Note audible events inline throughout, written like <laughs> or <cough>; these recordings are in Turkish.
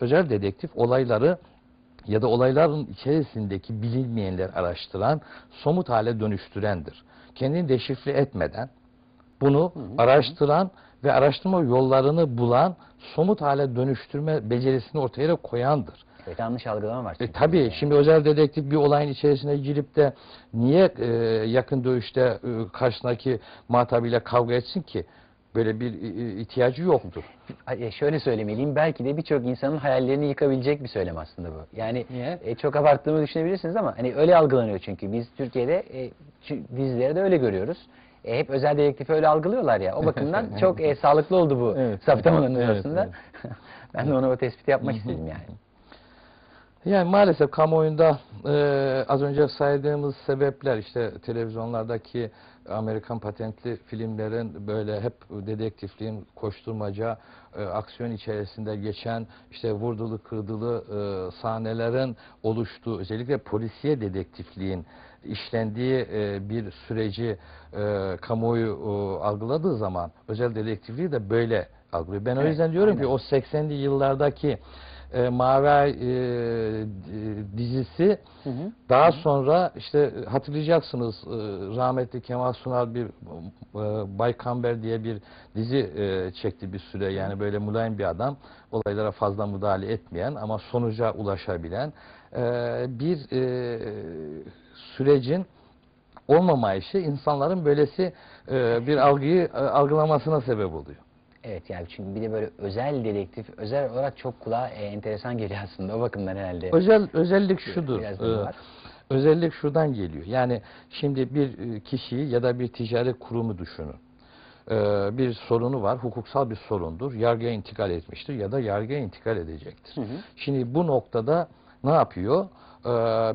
Özel dedektif olayları ya da olayların içerisindeki bilinmeyenler araştıran, somut hale dönüştürendir. Kendini deşifre etmeden bunu araştıran ve araştırma yollarını bulan, somut hale dönüştürme becerisini ortaya koyandır. Evet, yanlış algılama var. E, tabii şimdi özel dedektif bir olayın içerisine girip de niye e, yakın dövüşte e, karşısındaki muhatabıyla kavga etsin ki? Böyle bir ihtiyacı yoktur. Ay, Şöyle söylemeliyim, belki de birçok insanın hayallerini yıkabilecek bir söylem aslında bu. Yani Niye? e, çok abarttığımı düşünebilirsiniz ama hani öyle algılanıyor çünkü. Biz Türkiye'de e, çü- dizilerde öyle görüyoruz. E, hep özel dedektifi öyle algılıyorlar ya. O <laughs> bakımdan çok e, sağlıklı oldu bu Evet. saptamanın Evet, arasında. <laughs> ben de ona o tespiti yapmak istedim yani. Yani maalesef kamuoyunda e, az önce saydığımız sebepler işte televizyonlardaki Amerikan patentli filmlerin böyle hep dedektifliğin koşturmaca e, aksiyon içerisinde geçen işte vurdulu kırdılı e, sahnelerin oluştuğu özellikle polisiye dedektifliğin işlendiği e, bir süreci e, kamuoyu e, algıladığı zaman özel dedektifliği de böyle algılıyor. Ben o Evet, yüzden diyorum aynen. ki o 80'li yıllardaki e, Mavi Ay, e, dizisi Hı hı. daha sonra işte hatırlayacaksınız e, rahmetli Kemal Sunal bir e, Bay Kamber diye bir dizi e, çekti bir süre yani böyle mülayim bir adam olaylara fazla müdahale etmeyen ama sonuca ulaşabilen e, bir e, sürecin olmamayışı insanların böylesi e, bir algıyı e, algılamasına sebep oluyor. Evet çünkü bir de böyle özel dedektif, özel olarak çok kulağa e, enteresan geliyor <laughs> aslında o bakımdan herhalde. Özel özellik şudur. Biraz e, var. özellik şuradan geliyor. Yani şimdi bir e, kişiyi ya da bir ticari kurumu düşünün. E, bir sorunu var, hukuksal bir sorundur. Yargıya intikal etmiştir ya da yargıya intikal edecektir. Hı hı. Şimdi bu noktada ne yapıyor? E,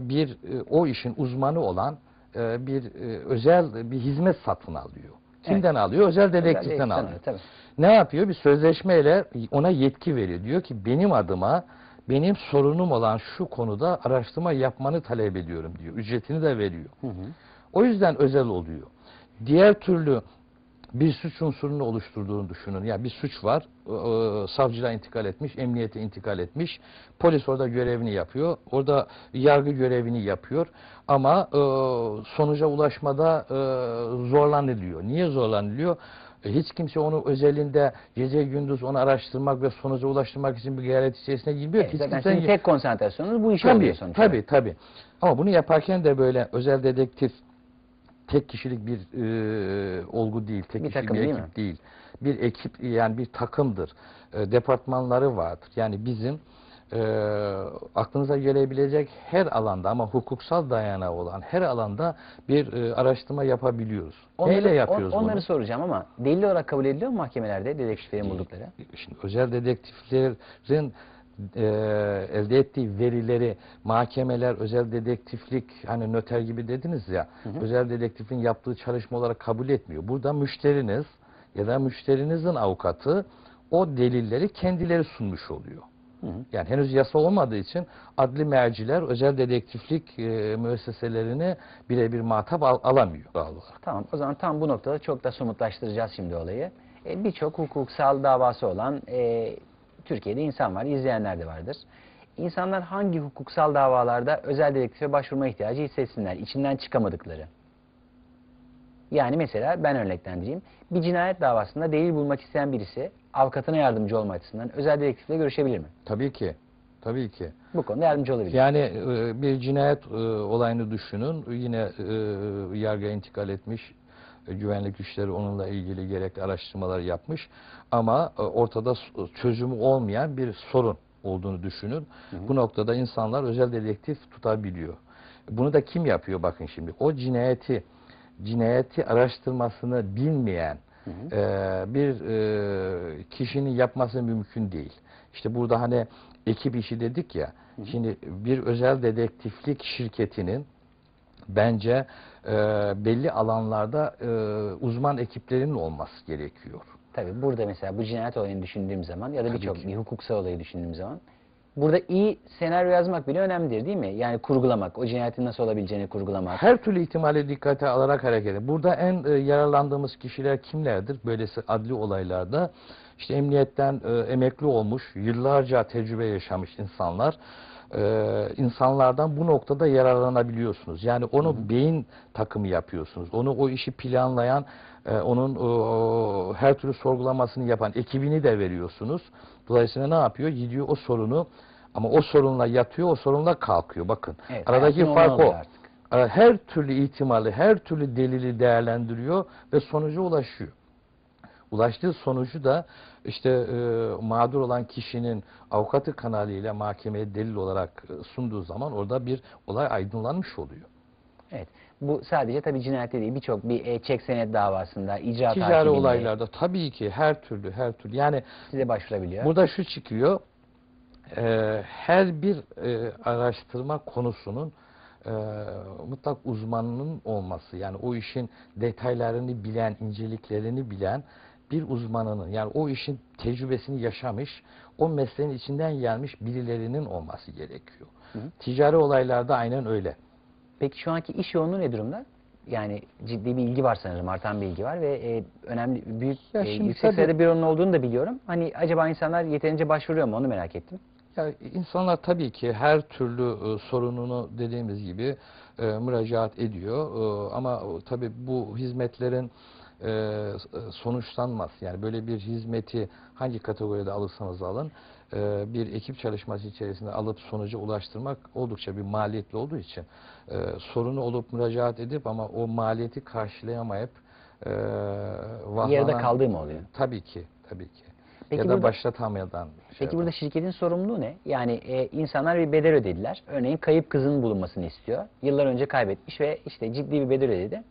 bir e, o işin uzmanı olan e, bir özel bir hizmet satın alıyor. Kimden alıyor? Özel dedektiften alıyor. alıyor, tabii. Ne yapıyor? Bir sözleşmeyle ona yetki veriyor. Diyor ki benim adıma benim sorunum olan şu konuda araştırma yapmanı talep ediyorum diyor. Ücretini de veriyor. Hı hı. O yüzden özel oluyor. Diğer türlü bir suç unsurunu oluşturduğunu düşünün. Yani bir suç var, e, savcılığa intikal etmiş, emniyete intikal etmiş. Polis orada görevini yapıyor, orada yargı görevini yapıyor. Ama e, sonuca ulaşmada e, zorlanılıyor. Niye zorlanılıyor? E, Hiç kimse onu özelinde gece gündüz onu araştırmak ve sonuca ulaştırmak için bir gayret içerisine girmiyor. Evet, zaten sizin tek konsantrasyonunuz bu iş Tabii, oluyor sonuçta. tabii, tabii. Ama bunu yaparken de böyle özel dedektif tek kişilik bir e, olgu değil, tek Bir kişilik takım bir değil ekip mi? değil. Bir ekip yani bir takımdır. E, departmanları vardır. Yani bizim e, aklınıza gelebilecek her alanda ama hukuksal dayanağı olan her alanda bir e, araştırma yapabiliyoruz. Neyle yapıyoruz on- onları bunu? soracağım ama delil olarak kabul ediliyor mu mahkemelerde dedektiflerin buldukları? Şimdi özel dedektiflerin e, elde ettiği verileri mahkemeler özel dedektiflik hani noter gibi dediniz ya özel dedektifin yaptığı çalışma olarak kabul etmiyor. Burada müşteriniz ya da müşterinizin avukatı o delilleri kendileri sunmuş oluyor. Hı hı. Yani henüz yasa olmadığı için adli merciler özel dedektiflik e, müesseselerini birebir muhatap al- alamıyor doğal olarak. Tamam o zaman tam bu noktada çok da somutlaştıracağız şimdi olayı. E, Birçok hukuksal davası olan e, Türkiye'de insan var, izleyenler de vardır. İnsanlar hangi hukuksal davalarda özel dedektife başvurma ihtiyacı hissetsinler, içinden çıkamadıkları? Yani mesela ben örneklendireyim. Bir cinayet davasında delil bulmak isteyen birisi avukatına yardımcı olma açısından özel dedektifle görüşebilir mi? Tabii ki. Tabii ki. Bu konuda yardımcı olabilir. Yani e, bir cinayet e, olayını düşünün. Yine e, yargıya intikal etmiş. Güvenlik güçleri onunla ilgili gerekli araştırmalar yapmış. Ama e, ortada çözümü olmayan bir sorun olduğunu düşünün. Bu noktada insanlar özel dedektif tutabiliyor. Bunu da kim yapıyor bakın şimdi. O cinayeti cinayeti araştırmasını bilmeyen e, bir e, kişinin yapması mümkün değil. İşte burada hani ekip işi dedik ya. Şimdi bir özel dedektiflik şirketinin bence e, belli alanlarda e, uzman ekiplerinin olması gerekiyor. Tabii burada mesela bu cinayet olayını düşündüğüm zaman ya da birçok bir hukuksal olayı düşündüğüm zaman Burada iyi senaryo yazmak bile önemlidir değil mi? Yani kurgulamak, o cinayetin nasıl olabileceğini kurgulamak. Her türlü ihtimali dikkate alarak hareket edin. Burada en e, yararlandığımız kişiler kimlerdir? Böylesi adli olaylarda işte emniyetten e, emekli olmuş, yıllarca tecrübe yaşamış insanlar. E, insanlardan bu noktada yararlanabiliyorsunuz. Yani onu beyin takımı yapıyorsunuz. Onu o işi planlayan, e, onun o, her türlü sorgulamasını yapan ekibini de veriyorsunuz. Dolayısıyla ne yapıyor? Gidiyor o sorunu ama o sorunla yatıyor, o sorunla kalkıyor. Bakın. Evet, aradaki fark o. artık. Her türlü ihtimali, her türlü delili değerlendiriyor ve sonuca ulaşıyor. Ulaştığı sonucu da işte e, mağdur olan kişinin avukatı kanalıyla mahkemeye delil olarak e, sunduğu zaman orada bir olay aydınlanmış oluyor. Evet. Bu sadece tabii cinayette değil. Birçok bir e, çek senet davasında, icra Ticari takibinde olaylarda tabii ki her türlü her türlü yani size başvurabiliyor. burada şu çıkıyor e, her bir e, araştırma konusunun e, mutlak uzmanının olması yani o işin detaylarını bilen, inceliklerini bilen bir uzmanının yani o işin tecrübesini yaşamış, o mesleğin içinden gelmiş birilerinin olması gerekiyor. Ticari olaylarda aynen öyle. Peki şu anki iş yoğunluğu ne durumda? Yani ciddi bir ilgi var sanırım, artan bir ilgi var ve e, önemli, büyük, Ya e, yüksek tabii- sayıda büronun olduğunu da biliyorum. Hani acaba insanlar yeterince başvuruyor mu onu merak ettim. Ya insanlar tabii ki her türlü e, sorununu dediğimiz gibi e, müracaat ediyor E, ama e, tabii bu hizmetlerin e, s- sonuçlanması yani böyle bir hizmeti hangi kategoride alırsanız alın e, bir ekip çalışması içerisinde alıp sonuca ulaştırmak oldukça bir maliyetli olduğu için e, sorunu olup müracaat edip ama o maliyeti karşılayamayıp e, vahlanan- kaldığı mı oluyor? Tabii ki, tabii ki. Peki ya da burada- başlatamayan. şey Peki burada şirketin sorumluluğu ne? Yani e, insanlar bir bedel ödediler. Örneğin kayıp kızının bulunmasını istiyor. Yıllar önce kaybetmiş ve işte ciddi bir bedel ödedi.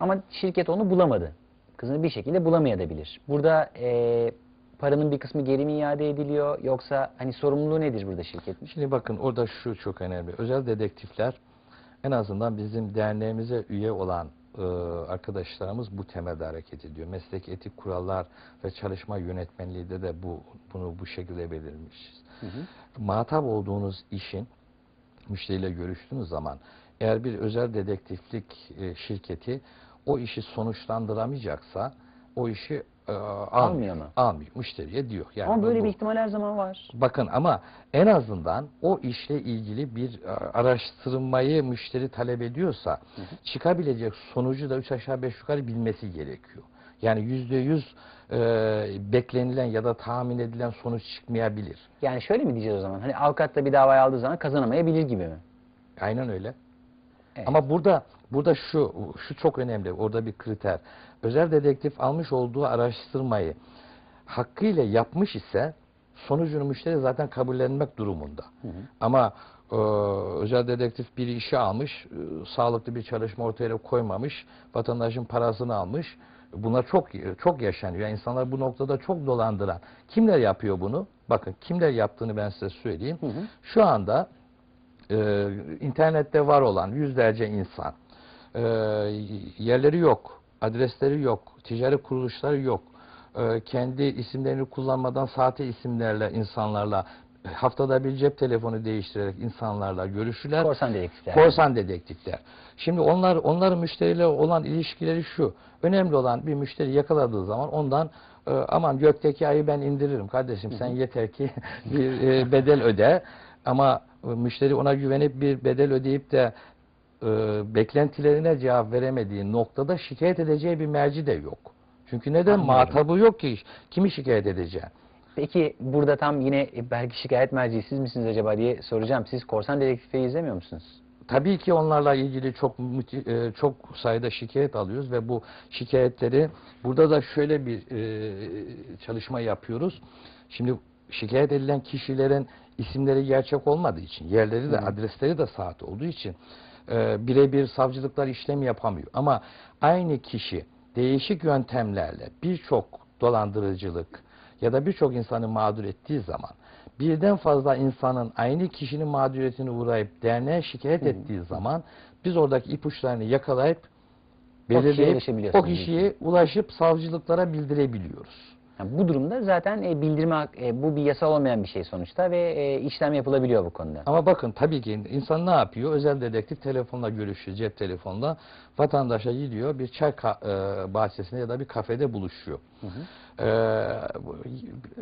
Ama şirket onu bulamadı. Kızını bir şekilde bulamayabilir. Burada e, paranın bir kısmı geri mi iade ediliyor yoksa hani sorumluluğu nedir burada şirketin? Şimdi bakın orada şu çok önemli. Özel dedektifler en azından bizim derneğimize üye olan e, arkadaşlarımız bu temelde hareket ediyor. Meslek etik kurallar ve çalışma yönetmenliğinde de bu bunu bu şekilde belirmişiz. Muhatap olduğunuz işin müşteriyle görüştüğünüz zaman eğer bir özel dedektiflik e, şirketi o işi sonuçlandıramayacaksa o işi e, almıyor. mu? Almıyor. Müşteriye diyor. Yani Ama böyle bu- bir ihtimal her zaman var. Bakın ama en azından o işle ilgili bir e, araştırmayı müşteri talep ediyorsa çıkabilecek sonucu da üç aşağı beş yukarı bilmesi gerekiyor. Yani yüzde yüz e, beklenilen ya da tahmin edilen sonuç çıkmayabilir. Yani şöyle mi diyeceğiz o zaman? Hani avukat da bir davayı aldığı zaman kazanamayabilir gibi mi? Aynen öyle. Evet. Ama burada burada şu şu çok önemli. Orada bir kriter. Özel dedektif almış olduğu araştırmayı hakkıyla yapmış ise sonucunu müşteri zaten kabullenmek durumunda. Ama e, özel dedektif bir işi almış, e, sağlıklı bir çalışma ortaya koymamış, vatandaşın parasını almış. Bunlar çok çok yaşanıyor. Yani insanlar bu noktada çok dolandıran. Kimler yapıyor bunu? Bakın kimler yaptığını ben size söyleyeyim. Şu anda e, internette var olan yüzlerce insan e, yerleri yok, adresleri yok, ticari kuruluşları yok. E, kendi isimlerini kullanmadan sahte isimlerle insanlarla haftada bir cep telefonu değiştirerek insanlarla görüşürler. Korsan dedektifler. Korsan dedektifler. Şimdi onlar onların müşteriyle olan ilişkileri şu. Önemli olan bir müşteri yakaladığı zaman ondan e, aman gökteki ayı ben indiririm kardeşim sen yeter ki <laughs> bir e, bedel öde. Ama e, müşteri ona güvenip bir bedel ödeyip de e, beklentilerine cevap veremediği noktada şikayet edeceği bir merci de yok. Çünkü neden? Anlıyorum. Muhatabı yok ki. Kimi şikayet edeceğim? Peki burada tam yine e, belki şikayet merci siz misiniz acaba diye soracağım. Siz korsan dedektifleri izlemiyor musunuz? Tabii ki onlarla ilgili çok e, çok sayıda şikayet alıyoruz ve bu şikayetleri burada da şöyle bir e, çalışma yapıyoruz. Şimdi şikayet edilen kişilerin isimleri gerçek olmadığı için, yerleri de adresleri de sahte olduğu için e, birebir savcılıklar işlem yapamıyor. Ama aynı kişi değişik yöntemlerle birçok dolandırıcılık ya da birçok insanı mağdur ettiği zaman birden fazla insanın aynı kişinin mağduriyetine uğrayıp derneğe şikayet ettiği zaman biz oradaki ipuçlarını yakalayıp kişiye belirleyip o ulaşabiliyorsunuz. kişiye ulaşıp savcılıklara bildirebiliyoruz. Yani bu durumda zaten e, bildirme e, bu bir yasal olmayan bir şey sonuçta ve e, işlem yapılabiliyor bu konuda. Ama bakın tabii ki insan ne yapıyor? Özel dedektif telefonla görüşüyor, cep telefonla. Vatandaşa gidiyor, bir çay ka- e, bahçesinde ya da bir kafede buluşuyor. E, bu-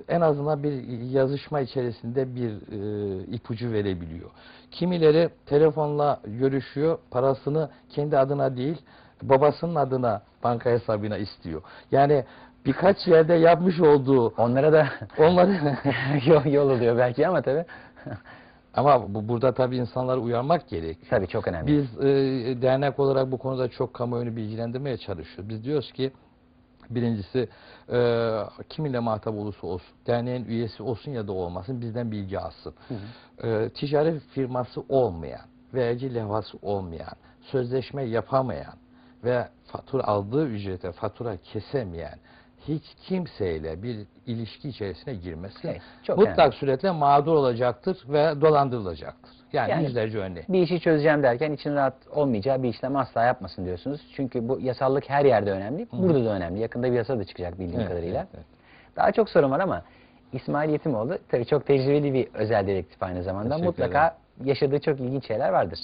en azından bir yazışma içerisinde bir e, ipucu verebiliyor. Kimileri telefonla görüşüyor, parasını kendi adına değil, babasının adına banka hesabına istiyor. Yani birkaç yerde yapmış olduğu Onlara da onları <laughs> <laughs> yol, yol oluyor belki ama tabii. <laughs> ama bu, burada tabii insanları uyarmak gerekiyor. tabii çok önemli. Biz e, dernek olarak bu konuda çok kamuoyunu bilgilendirmeye çalışıyoruz. Biz diyoruz ki birincisi e, kiminle muhatap olursa olsun, derneğin üyesi olsun ya da olmasın bizden bilgi alsın. E, ticari firması olmayan, vergi levhası olmayan, sözleşme yapamayan ve fatura aldığı ücrete fatura kesemeyen hiç kimseyle bir ilişki içerisine girmesin. Evet, çok Mutlak önemli. suretle mağdur olacaktır ve dolandırılacaktır. Yani, Yani- yüzlerce örneği. bir işi çözeceğim derken için rahat olmayacağı bir işlem asla yapmasın diyorsunuz. Çünkü bu yasallık her yerde önemli. Burada da önemli. Yakında bir yasa da çıkacak bildiğim Evet, kadarıyla. evet, evet. Daha çok sorun var ama İsmail Yetimoğlu tabii çok tecrübeli bir özel dedektif aynı zamanda. Teşekkür Mutlaka yaşadığı çok ilginç şeyler vardır.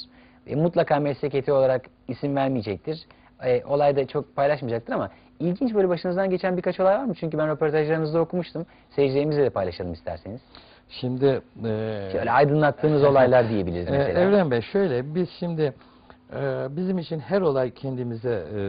E, mutlaka meslek etiği olarak isim vermeyecektir. E, olayda çok paylaşmayacaktır ama ilginç böyle başınızdan geçen birkaç olay var mı? Çünkü ben röportajlarınızda okumuştum. Seyircilerimizle de paylaşalım isterseniz. Şimdi e, Şöyle aydınlattığınız olaylar diyebiliriz <laughs> e, mesela. Evren Bey şöyle biz şimdi e, bizim için her olay kendimize e,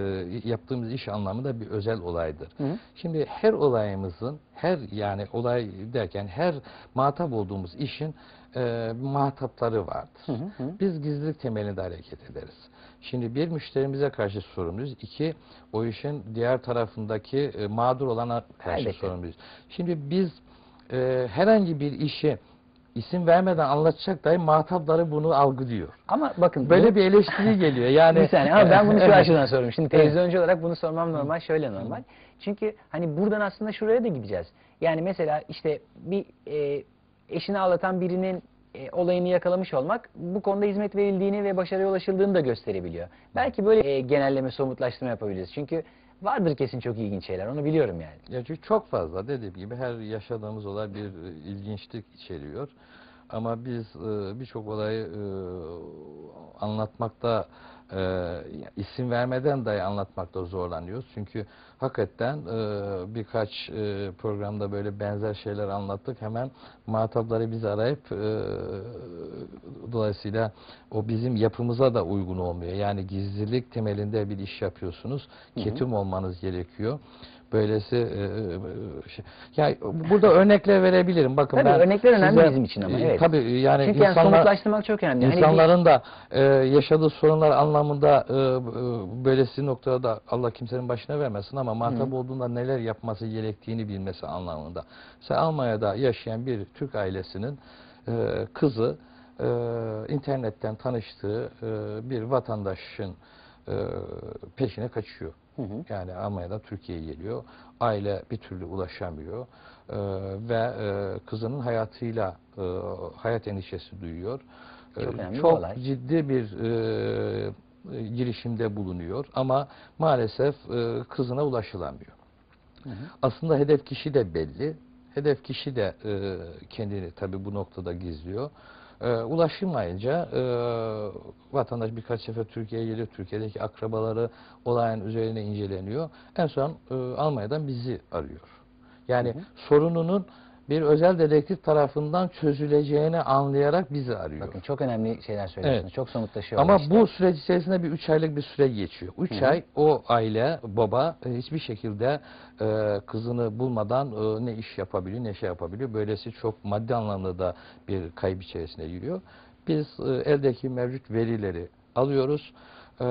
yaptığımız iş anlamında bir özel olaydır. Hı hı. Şimdi her olayımızın her yani olay derken her muhatap olduğumuz işin e, muhatapları vardır. Hı hı. Biz gizlilik temelinde hareket ederiz. Şimdi bir müşterimize karşı sorumluyuz. İki o işin diğer tarafındaki e, mağdur olana karşı Elbette. sorumluyuz. Şimdi biz e, herhangi bir işi isim vermeden anlatacak dahi muhatapları bunu algılıyor. Ama bakın Böyle bu- bir eleştiri geliyor. Yani <laughs> bir saniye ama ben bunu şu <laughs> açıdan soruyorum. Şimdi televizyoncu olarak bunu sormam normal. Şöyle normal. Çünkü hani buradan aslında şuraya da gideceğiz. Yani mesela işte bir e, eşini ağlatan birinin e, olayını yakalamış olmak bu konuda hizmet verildiğini ve başarıya ulaşıldığını da gösterebiliyor. Belki böyle e, genelleme, somutlaştırma yapabiliriz. Çünkü vardır kesin çok ilginç şeyler. Onu biliyorum yani. Ya çünkü çok fazla dediğim gibi her yaşadığımız olay bir e, ilginçlik içeriyor. Ama biz e, birçok olayı e, anlatmakta e, isim vermeden dahi anlatmakta zorlanıyoruz. Çünkü hakikaten e, birkaç e, programda böyle benzer şeyler anlattık. Hemen muhatapları bizi arayıp e, dolayısıyla o bizim yapımıza da uygun olmuyor. Yani gizlilik temelinde bir iş yapıyorsunuz. Ketum olmanız gerekiyor. Böylesi e, e, şey. Yani burada örnekler verebilirim. Bakın Tabii ben örnekler önemli size- bizim için ama, e, evet. Tabii yani Çünkü yani insanlar somutlaştırmak çok önemli. Hani İnsanların da e, yaşadığı sorunlar anlamında e, e, böylesi noktada da Allah kimsenin başına vermesin ama muhatap olduğunda neler yapması gerektiğini bilmesi anlamında. Mesela Almanya'da yaşayan bir Türk ailesinin e, kızı e, internetten tanıştığı e, bir vatandaşın e, peşine kaçıyor. Hı hı. Yani Almanya'da Türkiye'ye geliyor. Aile bir türlü ulaşamıyor. Ee, ve e, kızının hayatıyla e, hayat endişesi duyuyor. Çok bir çok olay. ciddi bir e, e, girişimde bulunuyor ama maalesef e, kızına ulaşılamıyor. Aslında hedef kişi de belli. Hedef kişi de e, kendini tabii bu noktada gizliyor. E, ulaşılmayınca e, vatandaş birkaç sefer Türkiye'ye geliyor. Türkiye'deki akrabaları olayın üzerine inceleniyor. En son e, Almanya'dan bizi arıyor. Yani sorununun bir özel dedektif tarafından çözüleceğini anlayarak bizi arıyor. Bakın çok önemli şeyler söylüyorsunuz. Evet. Çok somutlaşıyor. Ama işte. bu süreç içerisinde bir üç aylık bir süre geçiyor. Üç ay o aile, baba e, hiçbir şekilde e, kızını bulmadan e, ne iş yapabiliyor ne şey yapabiliyor. Böylesi çok maddi anlamda da bir kayıp içerisine giriyor. Biz e, eldeki mevcut verileri alıyoruz. E,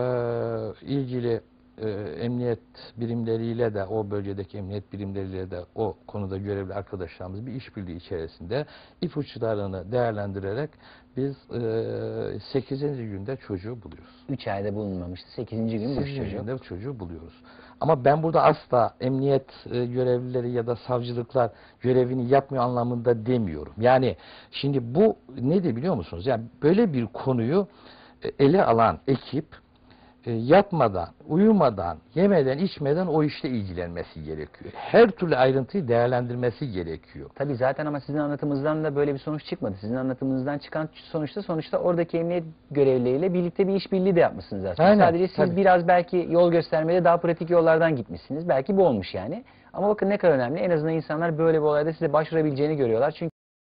ilgili e, emniyet birimleriyle de o bölgedeki emniyet birimleriyle de o konuda görevli arkadaşlarımız bir işbirliği içerisinde ipuçlarını değerlendirerek biz e, 8. günde çocuğu buluyoruz. 3 ayda bulunmamıştı. 8. gün bu 8. çocuğu. günde çocuğu buluyoruz. Ama ben burada asla emniyet e, görevlileri ya da savcılıklar görevini yapmıyor anlamında demiyorum. Yani şimdi bu nedir biliyor musunuz? Yani böyle bir konuyu e, ele alan ekip e, yatmadan, uyumadan, yemeden, içmeden o işle ilgilenmesi gerekiyor. Her türlü ayrıntıyı değerlendirmesi gerekiyor. Tabii zaten ama sizin anlatımınızdan da böyle bir sonuç çıkmadı. Sizin anlatımınızdan çıkan sonuçta sonuçta oradaki emniyet görevlileriyle birlikte bir işbirliği de yapmışsınız aslında. Aynen, Sadece siz tabii. biraz belki yol göstermede daha pratik yollardan gitmişsiniz. Belki bu olmuş yani. Ama bakın ne kadar önemli. En azından insanlar böyle bir olayda size başvurabileceğini görüyorlar. Çünkü